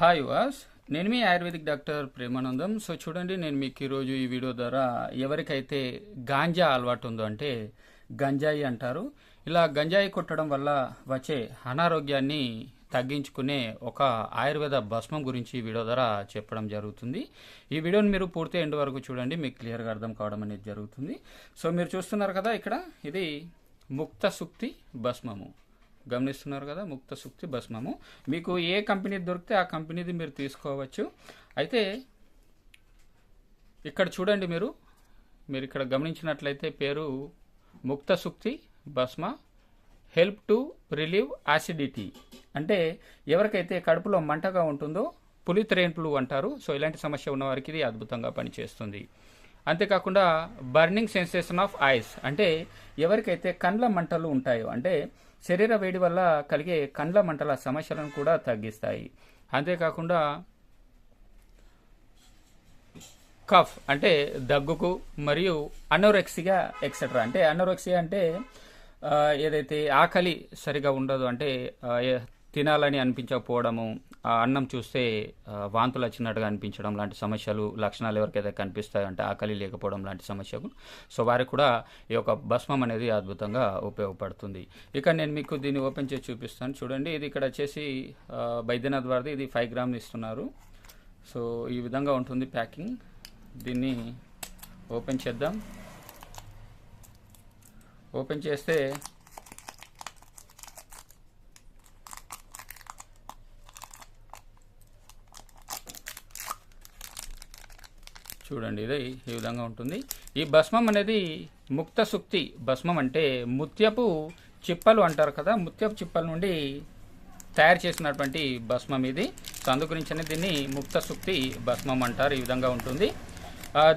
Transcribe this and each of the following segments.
Hi వాస్ నేను మీ ఆయుర్వేదిక్ డాక్టర్ ప్రేమానందం. సో చూడండి నేను మీకు ఈరోజు ఈ వీడియో ద్వారా ఎవరికైతే గాంజా అలవాటు ఉందో అంటే గంజాయి అంటారు. ఇలా గంజాయి కొట్టడం వల్ల వచ్చే అనారోగ్యాన్ని తగ్గించుకునే ఒక ఆయుర్వేద భస్మం గురించి ఈ వీడియో ద్వారా చెప్పడం జరుగుతుంది. ఈ వీడియోని మీరు పూర్తి ఎండ్ వరకు చూడండి మీకు క్లియర్గా అర్థం కావడం అనేది జరుగుతుంది. సో మీరు చూస్తున్నారు కదా ఇక్కడ ఇది ముక్త సుక్తి భస్మము. గమనిస్తున్నారు కదా ముక్త సుక్తి భస్మము. మీకు ఏ కంపెనీ దొరికితే ఆ కంపెనీది మీరు తీసుకోవచ్చు. అయితే ఇక్కడ చూడండి మీరు. మీరు ఇక్కడ గమనించినట్లయితే పేరు ముక్త సుక్తి భస్మ హెల్ప్ టు రిలీవ్ యాసిడిటీ అంటే ఎవరికైతే కడుపులో మంటగా ఉంటుందో పులిత్రేన్పులు అంటారు. సో ఇలాంటి సమస్య ఉన్నవారికి ఇది అద్భుతంగా పనిచేస్తుంది. అంతేకాకుండా బర్నింగ్ సెన్సేషన్ ఆఫ్ ఐస్ అంటే ఎవరికైతే కండ్ల మంటలు ఉంటాయో అంటే శరీర వేడి వల్ల కలిగే కండ్ల మంటల సమస్యలను కూడా తగ్గిస్తాయి. అంతేకాకుండా కఫ్ అంటే దగ్గుకు మరియు అనోరెక్సిగా ఎక్సెట్రా అంటే అనోరెక్సియా అంటే ఏదైతే ఆకలి సరిగా ఉండదు అంటే తినాలని అనిపించకపోవడము అన్నం చూస్తే వాంతులు వచ్చినట్టుగా అనిపించడం లాంటి సమస్యలు లక్షణాలు ఎవరికైతే కనిపిస్తాయంటే ఆకలి లేకపోవడం లాంటి సమస్యలు. సో వారికి కూడా ఈ యొక్క భస్మం అనేది అద్భుతంగా ఉపయోగపడుతుంది. ఇక నేను మీకు దీన్ని ఓపెన్ చేసి చూపిస్తాను. చూడండి ఇది ఇక్కడ వచ్చేసి బైద్యనాథ్ వారిది. ఇది ఫైవ్ గ్రామ్ ఇస్తున్నారు. సో ఈ విధంగా ఉంటుంది ప్యాకింగ్. దీన్ని ఓపెన్ చేద్దాం. ఓపెన్ చేస్తే చూడండి ఇది ఈ విధంగా ఉంటుంది. ఈ భస్మం అనేది ముక్త సుక్తి. భస్మం అంటే ముత్యపు చిప్పలు అంటారు కదా ముత్యపు చిప్పల నుండి తయారు చేసినటువంటి భస్మం ఇది. సో అందు గురించనే దీన్ని ముక్త సుక్తి భస్మం అంటారు ఈ విధంగా ఉంటుంది.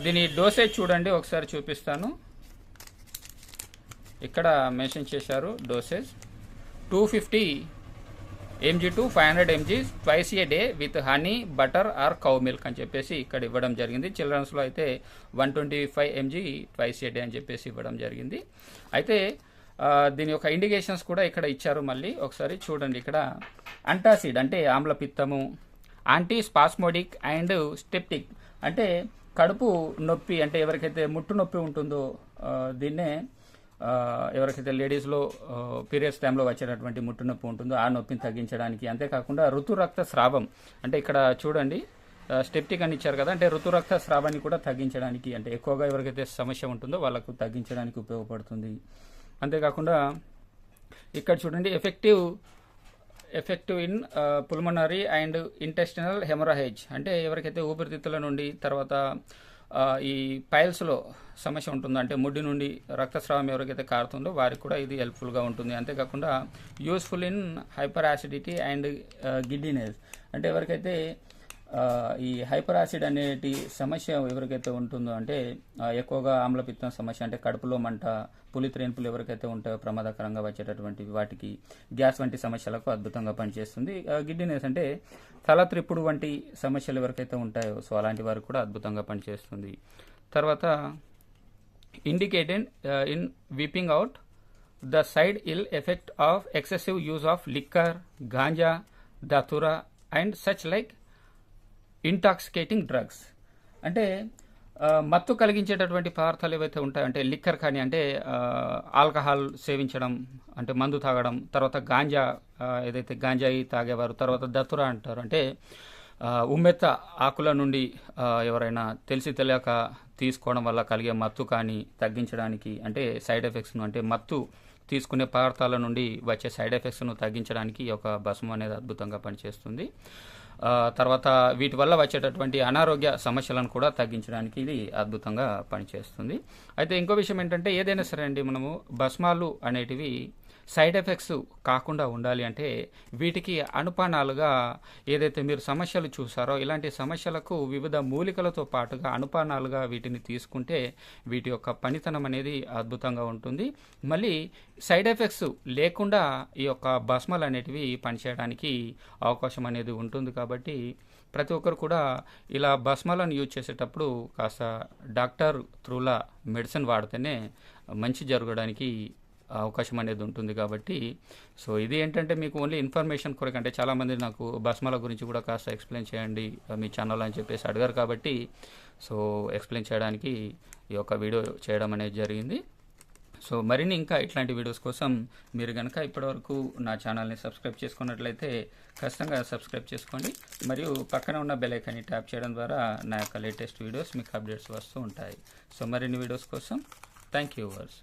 దీని డోసేజ్ చూడండి ఒకసారి చూపిస్తాను. ఇక్కడ మెన్షన్ చేశారు dosage two fifty mg to five hundred mg twice a day with honey butter or cow milk అని చెప్పేసి ఇక్కడ ఇవ్వడం జరిగింది. చిల్డ్రన్స్లో అయితే one twenty five mg twice a day అని చెప్పేసి ఇవ్వడం జరిగింది. అయితే దీని యొక్క ఇండికేషన్స్ కూడా ఇక్కడ ఇచ్చారు మళ్ళీ. ఒకసారి చూడండి ఇక్కడ. అంటాసిడ్ అంటే ఆమ్లపిత్తము యాంటీ స్పాస్మోడిక్ అండ్ స్టెప్టిక్ అంటే కడుపు నొప్పి అంటే ఎవరికైతే ముట్టు నొప్పి ఉంటుందో దీన్నే ఎవరికైతే లేడీస్లో పీరియడ్స్ టైంలో వచ్చేటటువంటి ముట్టు నొప్పి ఉంటుందో ఆ నొప్పిని తగ్గించడానికి అంతేకాకుండా ఋతురక్త స్రావం. అంటే ఇక్కడ చూడండి స్టెప్టిక్ అని ఇచ్చారు కదా అంటే ఋతురక్త స్రావాన్ని కూడా తగ్గించడానికి అంటే ఎక్కువగా ఎవరికైతే సమస్య ఉంటుందో వాళ్ళకు తగ్గించడానికి ఉపయోగపడుతుంది. అంతేకాకుండా ఇక్కడ చూడండి effective effective in pulmonary and intestinal haemorrhage. అంటే ఎవరికైతే ఊపిరితిత్తుల నుండి తర్వాత ఈ పైల్స్లో సమస్య ఉంటుందో అంటే ముడ్డి నుండి రక్తస్రావం ఎవరికైతే కారుతుందో వారికి కూడా ఇది హెల్ప్ఫుల్గా ఉంటుంది. అంతేకాకుండా useful in hyperacidity and giddiness. అంటే ఎవరికైతే ఈ హైపర్ యాసిడ్ అనేటి సమస్య ఎవరికైతే ఉంటుందో అంటే ఎక్కువగా ఆమ్లపిత్తం సమస్య అంటే కడుపులో మంట పులిత్రేన్పులు ఎవరికైతే ఉంటాయో ప్రమాదకరంగా వచ్చేటటువంటి వాటికి గ్యాస్ వంటి సమస్యలకు అద్భుతంగా పనిచేస్తుంది. గిడ్డినెస్ అంటే తల త్రిప్పుడు వంటి సమస్యలు ఎవరికైతే ఉంటాయో సో అలాంటి వారికి కూడా అద్భుతంగా పనిచేస్తుంది. తర్వాత indicated in wiping out the side ill effect of excessive use of liquor ganja datura and such like intoxicating drugs అంటే మత్తు కలిగించేటటువంటి పదార్థాలు ఏవైతే ఉంటాయో అంటే లిక్కర్ కానీ అంటే ఆల్కహాల్ సేవించడం అంటే మందు తాగడం తర్వాత గాంజా ఏదైతే గాంజాయి తాగేవారు తర్వాత దత్తురా అంటారు. అంటే ఉమ్మెత్త ఆకుల నుండి ఎవరైనా తెలిసి తెలియక తీసుకోవడం వల్ల కలిగే మత్తు కానీ తగ్గించడానికి అంటే సైడ్ ఎఫెక్ట్స్ను అంటే మత్తు తీసుకునే పదార్థాల నుండి వచ్చే సైడ్ ఎఫెక్ట్స్ను తగ్గించడానికి ఈ యొక్క భస్మం అనేది అద్భుతంగా పనిచేస్తుంది. తర్వాత వీటి వల్ల వచ్చేటటువంటి అనారోగ్య సమస్యలను కూడా తగ్గించడానికి ఇది అద్భుతంగా పనిచేస్తుంది. అయితే ఇంకో విషయం ఏంటంటే ఏదైనా సరే అండి మనము భస్మాలు అనేటివి సైడ్ ఎఫెక్ట్స్ కాకుండా ఉండాలి అంటే వీటికి అనుపానాలుగా ఏదైతే మీరు సమస్యలు చూసారో ఇలాంటి సమస్యలకు వివిధ మూలికలతో పాటుగా అనుపానాలుగా వీటిని తీసుకుంటే వీటి యొక్క పనితనం అనేది అద్భుతంగా ఉంటుంది. మళ్ళీ సైడ్ ఎఫెక్ట్స్ లేకుండా ఈ యొక్క భస్మలు అనేటివి పనిచేయడానికి అవకాశం అనేది ఉంటుంది కాబట్టి ప్రతి ఒక్కరు కూడా ఇలా భస్మాలను యూజ్ చేసేటప్పుడు కాస్త డాక్టర్ త్రూలా మెడిసిన్ వాడితేనే మంచి జరగడానికి అవకాశం అనేది ఉంటుంది కాబట్టి. సో ఇది ఏంటంటే మీకు ఓన్లీ ఇన్ఫర్మేషన్ కొరకు. అంటే చాలామంది నాకు భస్మల గురించి కూడా కాస్త ఎక్స్ప్లెయిన్ చేయండి మీ ఛానల్ అని చెప్పేసి అడిగారు కాబట్టి. సో ఎక్స్ప్లెయిన్ చేయడానికి ఈ యొక్క వీడియో చేయడం అనేది జరిగింది. సో మరిన్ని ఇంకా ఇట్లాంటి వీడియోస్ కోసం మీరు కనుక ఇప్పటివరకు నా ఛానల్ని సబ్స్క్రైబ్ చేసుకున్నట్లయితే ఖచ్చితంగా సబ్స్క్రైబ్ చేసుకోండి. మరియు పక్కన ఉన్న బెల్ ఐకాన్ని ట్యాప్ చేయడం ద్వారా నా యొక్క లేటెస్ట్ వీడియోస్ మీకు అప్డేట్స్ వస్తూ ఉంటాయి. సో మరిన్ని వీడియోస్ కోసం థ్యాంక్ యూ వర్స్